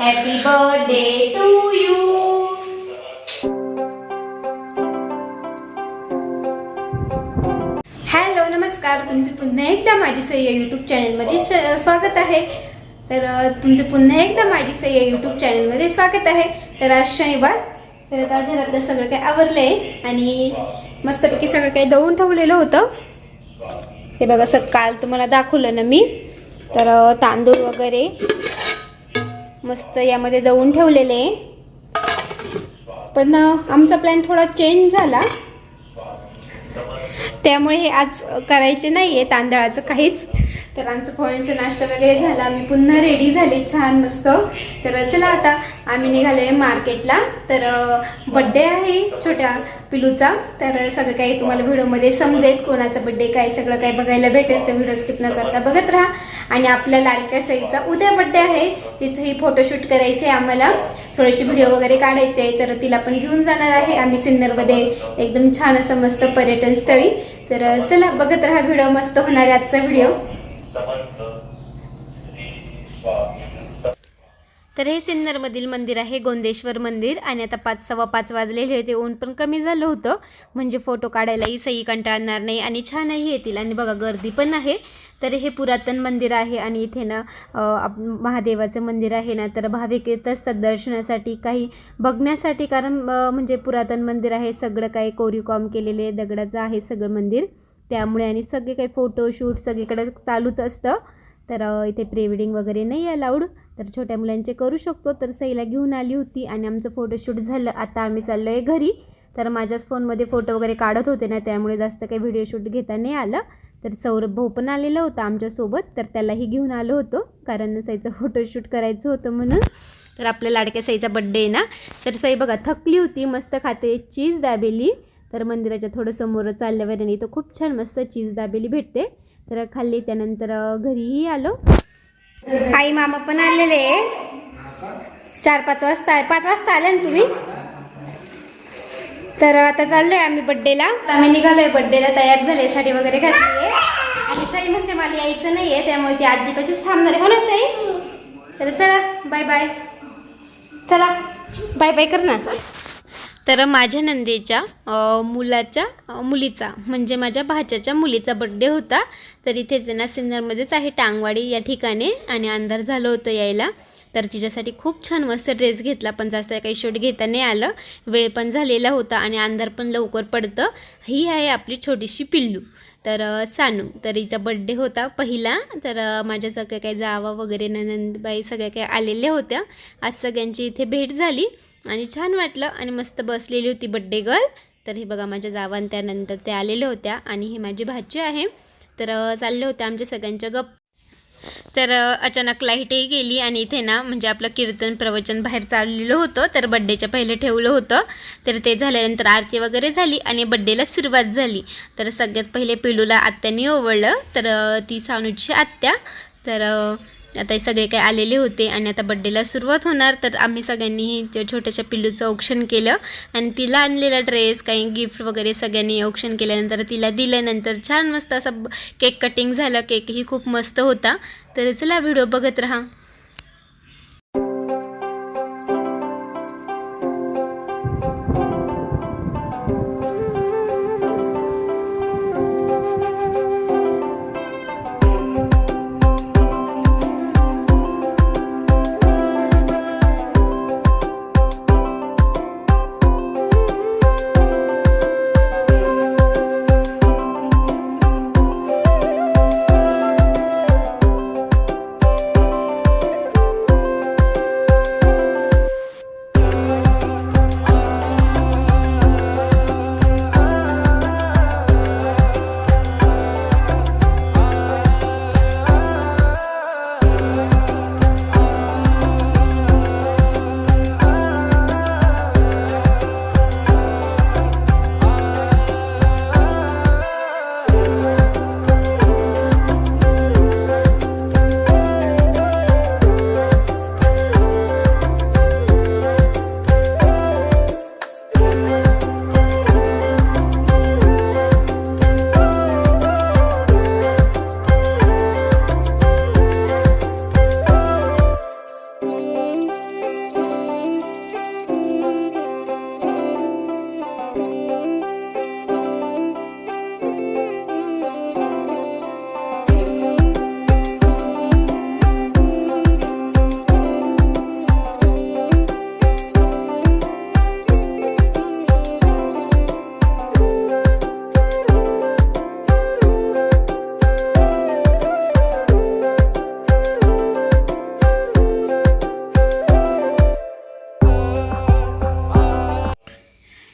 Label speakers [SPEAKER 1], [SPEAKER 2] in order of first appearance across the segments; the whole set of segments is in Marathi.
[SPEAKER 1] Happy birthday to you hello नमस्कार. तुमचे पुन्हा एकदा माझी सय्या या यूट्यूब चॅनलमध्ये स्वागत आहे. तर तुमचे पुन्हा एकदा माझी सय्या या यूट्यूब चॅनलमध्ये स्वागत आहे. तर आज शनिवार. तर आता घरातलं सगळं काही आवरलं आहे आणि मस्तपैकी सगळं काही दळून ठेवलेलं होतं. हे बघा असं काल तुम्हाला दाखवलं ना मी. तर तांदूळ वगैरे. मस्त यामध्ये जाऊन ठेवलेले. आहे पण आमचा प्लॅन थोडा चेंज झाला. त्यामुळे हे आज करायचे नाही आहे तांदळाचं काहीच. तर आमचं फळांचं नाश्ता वगैरे झाला. आम्ही पुन्हा रेडी झाले छान मस्त. तर चला आता आम्ही निघालोय मार्केटला तर बड्डे आहे छोट्या. पिलूचा. तर सगळं काही तुम्हाला व्हिडिओमध्ये समजेल कोणाचा बड्डे काय सगळं काय बघायला भेटेल तर व्हिडिओ स्किप न करता बघत राहा. आणि आपल्या लाडक्या सईचा उद्या बड्डे आहे. तिथेही फोटोशूट करायचे आहे आम्हाला. थोडेसे व्हिडिओ वगैरे काढायचे आहे तर तिला पण घेऊन जाणार आहे. आम्ही सिन्नरमध्ये एकदम छान असं मस्त पर्यटन स्थळी. तर चला बघत राहा व्हिडिओ मस्त होणार आहे आजचा व्हिडिओ तर हे सिन्नरमधील मंदिर आहे गोंदेश्वर मंदिर. आणि आता पाच सव्वा पाच वाजलेले होते ऊन पण कमी झालं होतं. म्हणजे फोटो काढायलाही सही कंटाळणार नाही आणि छानही येतील. आणि बघा गर्दी पण आहे. तर हे पुरातन मंदिर आहे आणि इथे ना आप- महादेवाचं मंदिर आहे ना तर भाविक येत असतात दर्शनासाठी काही बघण्यासाठी कारण म्हणजे पुरातन मंदिर आहे सगळं काही कोरीकॉम केलेले दगडाचं आहे सगळं मंदिर. त्यामुळे आणि सगळे काही फोटोशूट सगळीकडे चालूच असतं. तर इथे प्री वेडिंग वगैरे नाही अलाउड तर छोट्या मुलांचे करू शकतो. तर सईला घेऊन आली होती आणि आमचं फोटोशूट झालं. आता आम्ही चाललो आहे घरी. तर माझ्याच फोनमध्ये फोटो वगैरे काढत होते ना त्यामुळे जास्त काही व्हिडिओ शूट घेता नाही आलं. तर सौरभ भाऊ पण आलेला होता आमच्यासोबत तर त्यालाही घेऊन आलो होतो कारण सईचं फोटोशूट करायचं होतं म्हणून. तर आपल्या लाडक्या सईचा बड्डे आहे ना. तर सई बघा थकली होती मस्त खाते चीज दाबेली. तर मंदिराच्या थोडं समोर चालल्यावर आणि इथं खूप छान मस्त चीज दाबेली भेटते. तर खाल्ली त्यानंतर घरीही आलो. आई मामा पण आलेले चार पाच वाजता पाच वाजता आले ना तुम्ही? तर आता चाललोय आम्ही बड्डेला आम्ही निघालोय बड्डेला तयार झाले साडी वगैरे घातली आहे आणि साई म्हणते मला यायचं नाहीये. त्यामुळे ती आजी कशीच थांबणार आहे. हो ना साई? तर चला बाय बाय चला बाय बाय कर ना. तर माझ्या नंदेच्या मुलाच्या मुलीचा म्हणजे माझ्या भाच्याच्या मुलीचा बड्डे होता. तर इथेच ना सिन्नरमध्येच आहे टांगवाडी या ठिकाणी आणि अंधार झालं होतं यायला. तर तिच्यासाठी खूप छान मस्त ड्रेस घेतला पण जास्त काही शूट घेता नाही आलं. वेळ पण झालेला होता आणि अंधार पण लवकर पडतं. ही आहे आपली छोटीशी पिल्लू. तर सानू तर हिचा बड्डे होता पहिला. तर माझ्या सगळ्या काही जावा वगैरे नंदबाई सगळ्या काही आलेल्या होत्या. आज सगळ्यांची इथे भेट झाली. आणि छान वाटलं आणि मस्त बसलेली होती बड्डे गर्ल तर हे बघा माझ्या जावान त्यानंतर ते आलेल्या होत्या आणि ही माझी भाची आहे. तर चालले होते आमच्या सगळ्यांच्या गप तर अचानक लाईटही गेली आणि इथे ना म्हणजे आपलं कीर्तन प्रवचन बाहेर चाललेलं होतं. तर बड्डेच्या पहिले ठेवलं होतं. तर ते झाल्यानंतर आरती वगैरे झाली आणि बड्डेला सुरुवात झाली. तर सगळ्यात पहिले पिलूला आत्याने ओवळलं. तर ती सानूची आत्या. तर आता हे सगळे काही आलेले होते आणि आता बड्डेला सुरुवात होणार. तर आम्ही सगळ्यांनीही त्या छोट्याशा पिल्लूचं औक्षण केलं आणि तिला आणलेला ड्रेस काही गिफ्ट वगैरे सगळ्यांनी औक्षण केल्यानंतर तिला दिल्यानंतर छान मस्त असं केक कटिंग झालं. केकही खूप मस्त होता. तर चला व्हिडिओ बघत राहा.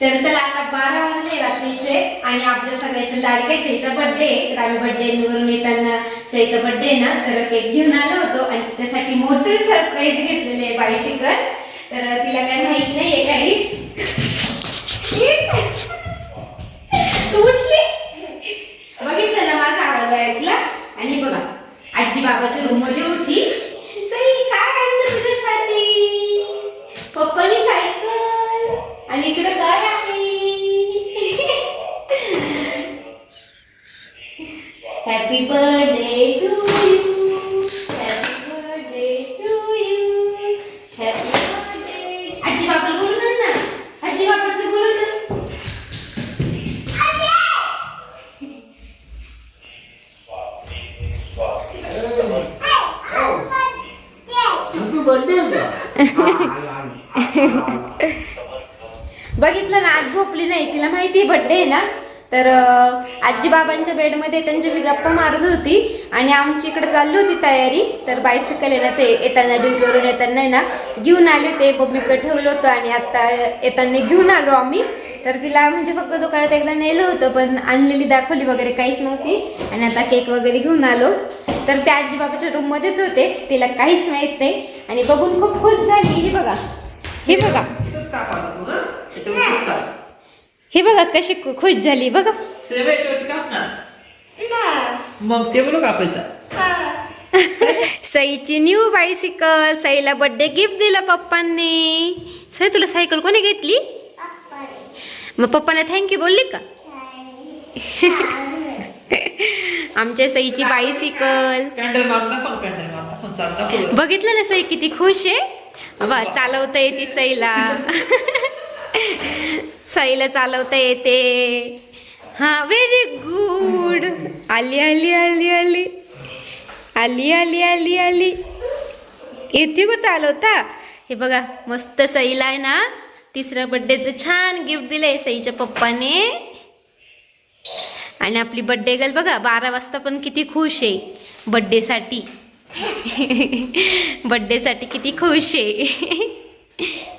[SPEAKER 1] तर चला आता बारा वाजले रात्रीचे आणि आपल्या सगळ्याच्या लाडके सईचा बर्थडे तर आम्ही बर्थडे वरून येताना सईचा बर्थडे ना तर केक घेऊन आलो होतो आणि तिच्यासाठी मोठे सरप्राईज घेतलेले आहे बायसिकल तर तिला काही माहीत नाहीये काहीच उठली? बघितलं ना माझा आवाज ऐकला? आणि बघा आजी बाबाच्या रूममध्ये होती. Birthday to you happy birthday to you happy birthday आजी बाबाला बोलणार ना आजी बाबाला बोलू ना
[SPEAKER 2] हॅपी बर्थडे
[SPEAKER 1] बघितलं ना आज झोपली नाही. तिला माहिती बड्डे आहे ना? तर आजीबाबांच्या बेडमध्ये त्यांच्याशी गप्पा मारत होती आणि आमची इकडे चालली होती तयारी. तर बायसिकल आहे ना ते येताना ड्युटीवरून येताना आहे ना घेऊन आले ते. मम्मीकडे ठेवलं होतं आणि आत्ता येताना घेऊन आलो आम्ही. तर तिला म्हणजे फक्त दुकानात एकदा नेलं होतं पण आणलेली दाखवली वगैरे काहीच नव्हती. आणि आता केक वगैरे घेऊन आलो. तर त्या आजीबाबाच्या रूममध्येच होते. तिला काहीच माहीत नाही. आणि बघून खूप खुश झाली. हे बघा. हे बघा
[SPEAKER 2] इथंच काप आता तू, हं? याच्यावरतीच काप.
[SPEAKER 1] हे बघा कशी खुश झाली बघा.
[SPEAKER 2] मग ते बोलो कापायचा.
[SPEAKER 1] सईची न्यू बायसिकल सईला बर्थडे गिफ्ट दिला पप्पांनी. सई तुला सायकल कोणी घेतली? मग पप्पाने थँक्यू बोलली का? आमच्या सईची बायसिकल. बघितलं ना सई किती खुश आहे? बा चालवता येते सईला. साईला चालवता येते. हा व्हेरी गुड आली आली आली आली. आली आली आली आली. येते ग चालवता. हे बघा मस्त सईला आहे ना तिसऱ्या बड्डेचं छान गिफ्ट दिलंय सईच्या पप्पाने. आणि आपली बड्डे गर्ल बघा बारा वाजता पण किती खुश आहे. बड्डेसाठी बड्डेसाठी किती खुश आहे.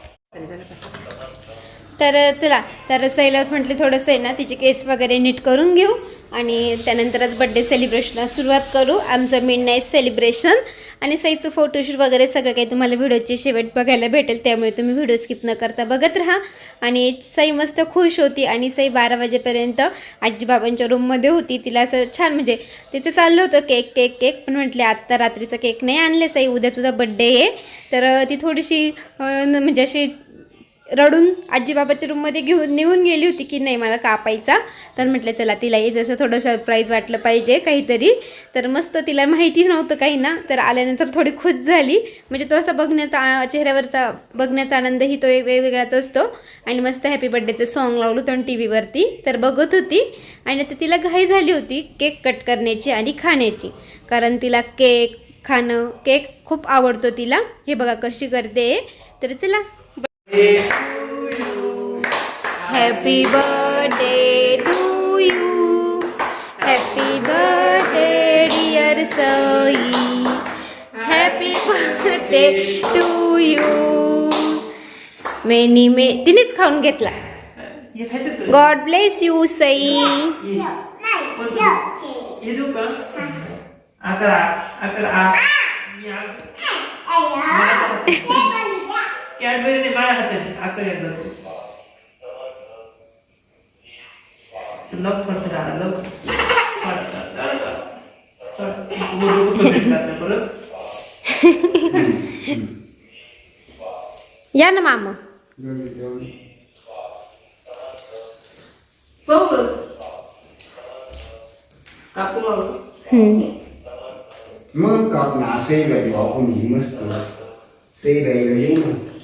[SPEAKER 1] तर चला तर सैला म्हटले थोडंसं आहे ना तिचे केस वगैरे नीट करून घेऊ आणि त्यानंतरच बड्डे सेलिब्रेशनला सुरुवात करू. आमचं मिड नाईट सेलिब्रेशन आणि सईचं फोटोशूट वगैरे सगळं काही तुम्हाला व्हिडिओचे शेवट बघायला भेटेल त्यामुळे तुम्ही व्हिडिओ स्किप न करता बघत राहा. आणि सई मस्त खुश होती आणि सई बारा वाजेपर्यंत आजीबाबांच्या रूममध्ये होती. तिला असं छान म्हणजे तिचं चाललं होतं केक केक केक पण म्हटले आत्ता रात्रीचा केक नाही आणले सई उद्या तुझा बड्डे आहे. तर ती थोडीशी न- म्हणजे अशी रडून आजीबाबाच्या रूममध्ये घेऊन निघून गेली होती की नाही मला कापायचा. तर म्हटलं चला तिलाही जसं थोडं सरप्राईज वाटलं पाहिजे काहीतरी. तर मस्त तिला माहिती नव्हतं काही ना. तर आल्यानंतर थोडी खुश झाली. म्हणजे तो असा बघण्याचा चेहऱ्यावरचा बघण्याचा आनंदही तो एक वेगवेगळाच असतो. आणि मस्त हॅपी बर्थडेचं सॉन्ग लावलं होतं टी व्हीवरती तर बघत होती. आणि आता तिला घाई झाली होती केक कट करण्याची आणि खाण्याची. कारण तिला केक खाणं केक खूप आवडतो तिला. हे बघा कशी करते. तर चला Happy birthday to you. Happy birthday, dear Sai. Happy birthday to you. Many, many. तिनेच खाऊन घेतला गॉड ब्लेस यू सई
[SPEAKER 2] अकरा अकरा ক্যাডবেরি নে মায়া হাতে আতে যেত লক করতে দাও lock Ya
[SPEAKER 1] na mama. Pogo.
[SPEAKER 2] Kapu mau. Hmm.
[SPEAKER 1] Mau
[SPEAKER 3] kau nasi bayi aku nih mas tuh. Si bayi lagi mau.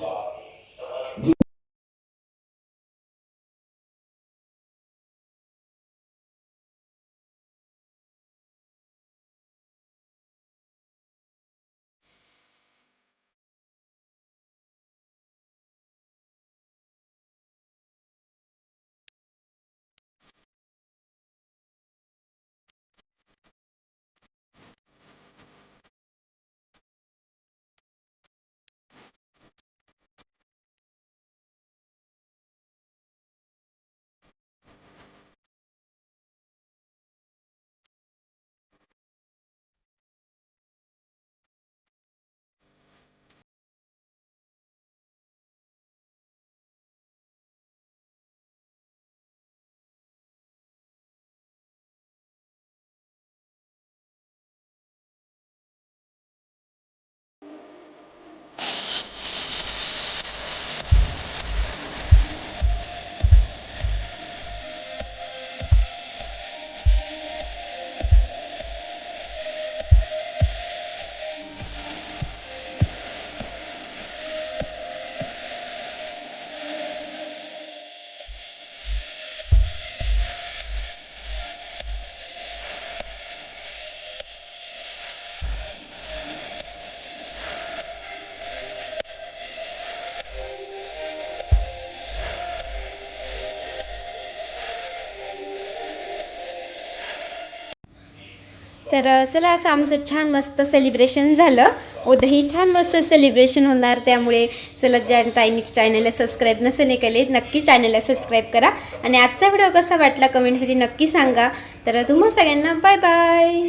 [SPEAKER 1] तर चला असं आमचं छान मस्त सेलिब्रेशन झालं. उद्याही छान मस्त सेलिब्रेशन होणार. त्यामुळे चला ज्या ताईंनी चॅनलला सबस्क्राईब नसेल केले नक्की चॅनलला सबस्क्राईब करा. आणि आजचा व्हिडिओ कसा वाटला कमेंटमध्ये नक्की सांगा. तर तुम्हा सगळ्यांना बाय बाय